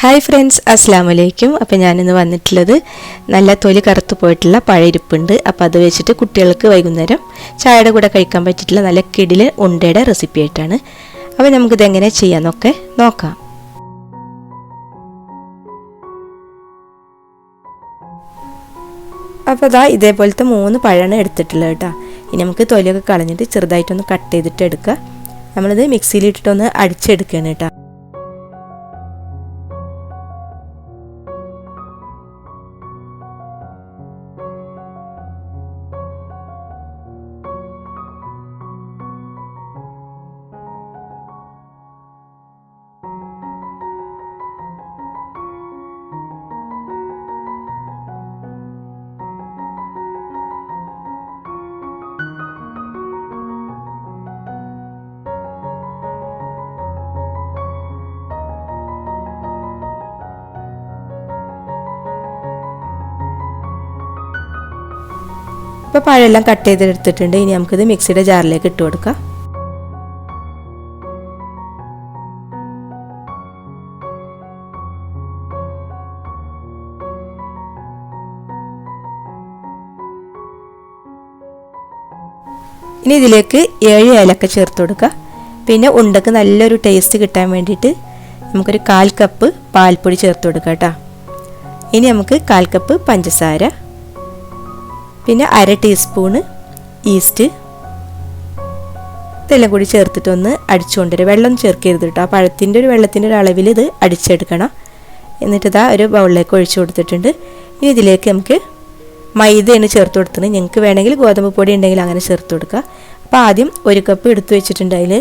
Hi friends അസ്സാം വലൈക്കും അപ്പോൾ ഞാനിന്ന് വന്നിട്ടുള്ളത് നല്ല തൊലി കറുത്ത് പോയിട്ടുള്ള പഴയിരിപ്പുണ്ട് അപ്പോൾ അത് വെച്ചിട്ട് കുട്ടികൾക്ക് വൈകുന്നേരം ചായയുടെ കൂടെ കഴിക്കാൻ പറ്റിയിട്ടുള്ള നല്ല കിടിൽ ഉണ്ടയുടെ റെസിപ്പി ആയിട്ടാണ്. അപ്പോൾ നമുക്കിത് എങ്ങനെ ചെയ്യാമെന്നൊക്കെ നോക്കാം. അപ്പോൾ അതാ ഇതേപോലത്തെ മൂന്ന് പഴമാണ് എടുത്തിട്ടുള്ളത് കേട്ടോ. ഇനി നമുക്ക് തൊലിയൊക്കെ കളഞ്ഞിട്ട് ചെറുതായിട്ടൊന്ന് കട്ട് ചെയ്തിട്ട് എടുക്കുക നമ്മളിത് മിക്സിയിലിട്ടിട്ടൊന്ന് അടിച്ചെടുക്കുകയാണ് കേട്ടോ. ഇപ്പോൾ പഴമെല്ലാം കട്ട് ചെയ്തെടുത്തിട്ടുണ്ട്. ഇനി നമുക്കിത് മിക്സിയുടെ ജാറിലേക്ക് ഇട്ട് കൊടുക്കാം. ഇനി ഇതിലേക്ക് ഏഴ് ഏലക്ക ചേർത്ത് കൊടുക്കുക. പിന്നെ ഉണ്ടക്ക് നല്ലൊരു ടേസ്റ്റ് കിട്ടാൻ വേണ്ടിയിട്ട് നമുക്കൊരു കാൽ കപ്പ് പാൽപ്പൊടി ചേർത്ത് കൊടുക്കാം കേട്ടോ. ഇനി നമുക്ക് കാൽ കപ്പ് പഞ്ചസാര പിന്നെ അര ടീസ്പൂണ് ഈസ്റ്റ് ഇതെല്ലാം കൂടി ചേർത്തിട്ടൊന്ന് ഒരു വെള്ളം ചേർക്കരുത് കേട്ടോ. ആ പഴത്തിന്റെ ഒരു വെള്ളത്തിന്റെ ഒരു അളവിൽ ഇത് അടിച്ചെടുക്കണം. എന്നിട്ട് ഇതാ ഒരു ബൗളിലേക്ക് ഒഴിച്ചു കൊടുത്തിട്ടുണ്ട്. ഇനി ഇതിലേക്ക് നമുക്ക് മൈദയാണ് ചേർത്ത് കൊടുത്തത് ഞങ്ങൾക്ക് വേണമെങ്കിൽ ഗോതമ്പ് പൊടി ഉണ്ടെങ്കിൽ അങ്ങനെ ചേർത്ത് കൊടുക്കുക അപ്പോൾ ആദ്യം ഒരു കപ്പ് എടുത്തു വെച്ചിട്ടുണ്ട്. അതിൽ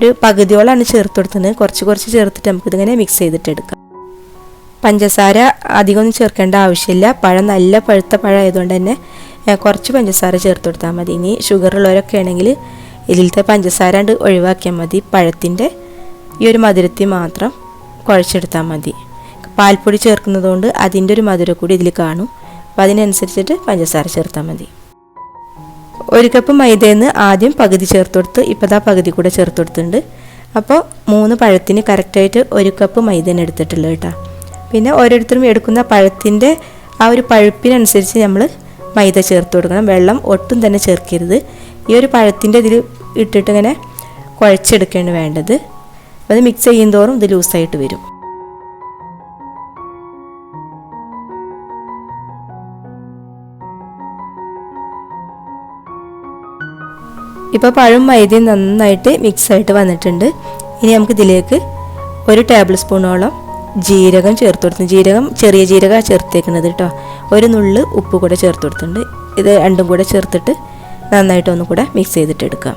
ഒരു പകുതിയോളാണ് ചേർത്ത് കൊടുത്തത് കുറച്ച് കുറച്ച് ചേർത്തിട്ട് നമുക്കിതിങ്ങനെ മിക്സ് ചെയ്തിട്ട് എടുക്കാം. പഞ്ചസാര അധികമൊന്നും ചേർക്കേണ്ട ആവശ്യമില്ല. പഴം നല്ല പഴുത്ത പഴം ആയതുകൊണ്ട് തന്നെ കുറച്ച് പഞ്ചസാര ചേർത്ത് കൊടുത്താൽ മതി. ഇനി ഷുഗർ ഉള്ളവരൊക്കെ ആണെങ്കിൽ ഇതിലത്തെ പഞ്ചസാര കണ്ട് ഒഴിവാക്കിയാൽ മതി. പഴത്തിന്റെ ഈ ഒരു മധുരത്തിൽ മാത്രം കുഴച്ചെടുത്താൽ മതി. പാൽപ്പൊടി ചേർക്കുന്നതുകൊണ്ട് അതിന്റെ ഒരു മധുരം കൂടി ഇതിൽ കാണും. അപ്പോൾ അതിനനുസരിച്ചിട്ട് പഞ്ചസാര ചേർത്താൽ മതി. ഒരു കപ്പ് മൈദയെന്ന് ആദ്യം പകുതി ചേർത്ത് കൊടുത്ത് ഇപ്പോൾ ആ പകുതി കൂടെ ചേർത്ത് കൊടുത്തിട്ടുണ്ട്. അപ്പോൾ മൂന്ന് പഴത്തിന് കറക്റ്റായിട്ട് ഒരു കപ്പ് മൈദേനെ എടുത്തിട്ടുള്ളൂ കേട്ടോ. പിന്നെ ഓരോരുത്തരും എടുക്കുന്ന പഴത്തിന്റെ ആ ഒരു പഴുപ്പിനനുസരിച്ച് നമ്മൾ മൈദ ചേർത്ത് കൊടുക്കണം. വെള്ളം ഒട്ടും തന്നെ ചേർക്കരുത്. ഈ ഒരു പഴത്തിന്റെ ഇതിൽ ഇട്ടിട്ട് ഇങ്ങനെ കുഴച്ചെടുക്കുകയാണ് വേണ്ടത്. അപ്പോൾ അത് മിക്സ് ചെയ്യും തോറും ഇത് ലൂസായിട്ട് വരും. ഇപ്പോൾ പഴം മൈദയും നന്നായിട്ട് മിക്സ് ആയിട്ട് വന്നിട്ടുണ്ട്. ഇനി നമുക്ക് ഇതിലേക്ക് ഒരു ടേബിൾ സ്പൂണോളം ജീരകം ചേർത്ത് കൊടുത്തു. ജീരകം ചെറിയ ജീരക ചേർത്തേക്കുന്നത് കേട്ടോ. ഒരു നുള്ള് ഉപ്പ് കൂടെ ചേർത്ത് കൊടുത്തിട്ടുണ്ട്. ഇത് രണ്ടും കൂടെ ചേർത്തിട്ട് നന്നായിട്ട് ഒന്നും കൂടെ മിക്സ് ചെയ്തിട്ട് എടുക്കാം.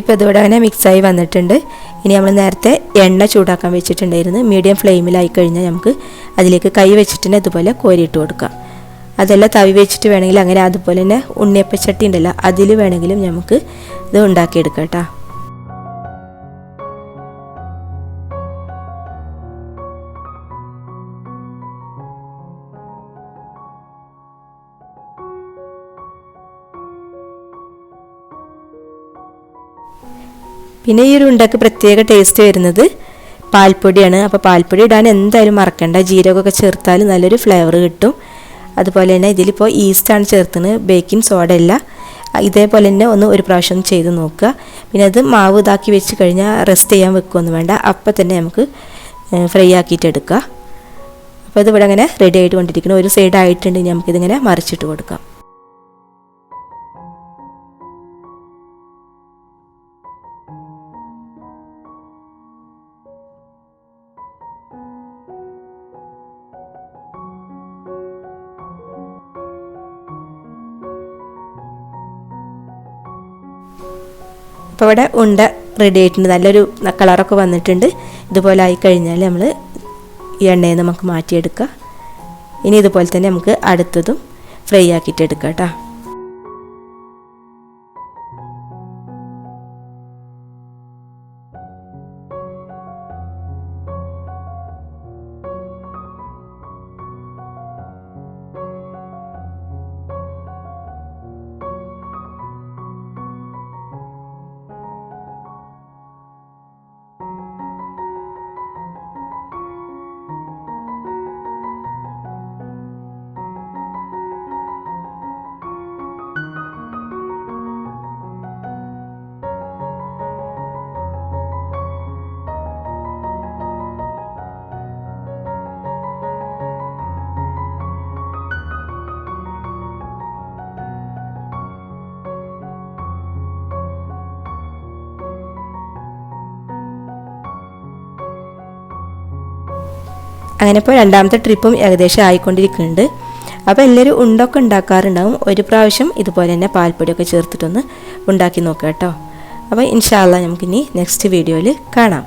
ഇപ്പോൾ ഇതിവിടെ അങ്ങനെ മിക്സായി വന്നിട്ടുണ്ട്. ഇനി നമ്മൾ നേരത്തെ എണ്ണ ചൂടാക്കാൻ വെച്ചിട്ടുണ്ടായിരുന്നു. മീഡിയം ഫ്ലെയിമിലായി കഴിഞ്ഞാൽ നമുക്ക് അതിലേക്ക് കൈ വെച്ചിട്ട് ഇതുപോലെ കോരിയിട്ട് കൊടുക്കാം. അതല്ല തവി വെച്ചിട്ട് വേണമെങ്കിൽ അങ്ങനെ അതുപോലെ തന്നെ ഉണ്ണിയപ്പച്ചട്ടി ഉണ്ടല്ലോ അതിൽ വേണമെങ്കിലും നമുക്ക് ഇത് ഉണ്ടാക്കിയെടുക്കാം കേട്ടോ. പിന്നെ ഈ ഒരു ഉണ്ടക്ക് പ്രത്യേക ടേസ്റ്റ് വരുന്നത് പാൽപ്പൊടിയാണ്. അപ്പോൾ പാൽപ്പൊടി ഇടാൻ എന്തായാലും മറക്കണ്ട. ജീരകമൊക്കെ ചേർത്താൽ നല്ലൊരു ഫ്ലേവർ കിട്ടും. അതുപോലെ തന്നെ ഇതിലിപ്പോൾ ഈസ്റ്റാണ് ചേർത്തുന്നത് ബേക്കിംഗ് സോഡ അല്ല. ഇതേപോലെ തന്നെ ഒന്ന് ഒരു പ്രാവശ്യം ചെയ്ത് നോക്കുക. പിന്നെ അത് മാവ് ഇതാക്കി വെച്ച് കഴിഞ്ഞാൽ റെസ്റ്റ് ചെയ്യാൻ വെക്കുകയൊന്നും വേണ്ട. അപ്പം തന്നെ നമുക്ക് ഫ്രൈ ആക്കിയിട്ട് എടുക്കുക അപ്പോൾ ഇതിവിടെ അങ്ങനെ റെഡി ആയിട്ട് കൊണ്ടിരിക്കണം. ഒരു സൈഡ് ആയിട്ടുണ്ടെങ്കിൽ നമുക്കിതിങ്ങനെ മറിച്ചിട്ട് കൊടുക്കാം. അപ്പോൾ ഇവിടെ ഉണ്ട റെഡി ആയിട്ടുണ്ട്. നല്ലൊരു കളറൊക്കെ വന്നിട്ടുണ്ട്. ഇതുപോലെ ആയി കഴിഞ്ഞാൽ നമ്മൾ ഈ എണ്ണയിൽ നമുക്ക് മാറ്റിയെടുക്കുക ഇനി ഇതുപോലെ തന്നെ നമുക്ക് അടുത്തതും ഫ്രൈ ആക്കിയിട്ട് എടുക്കാം കേട്ടോ. അങ്ങനെ ഇപ്പോൾ രണ്ടാമത്തെ ട്രിപ്പും ഏകദേശം ആയിക്കൊണ്ടിരിക്കുന്നുണ്ട്. അപ്പോൾ എല്ലാവരും ഉണ്ടൊക്കെ ഉണ്ടാക്കാറുണ്ടാവും. ഒരു പ്രാവശ്യം ഇതുപോലെ തന്നെ പാൽപ്പൊടിയൊക്കെ ചേർത്തിട്ടൊന്ന് ഉണ്ടാക്കി നോക്കുക കേട്ടോ. അപ്പോൾ ഇൻഷാല്ല നമുക്കിനി നെക്സ്റ്റ് വീഡിയോയിൽ കാണാം.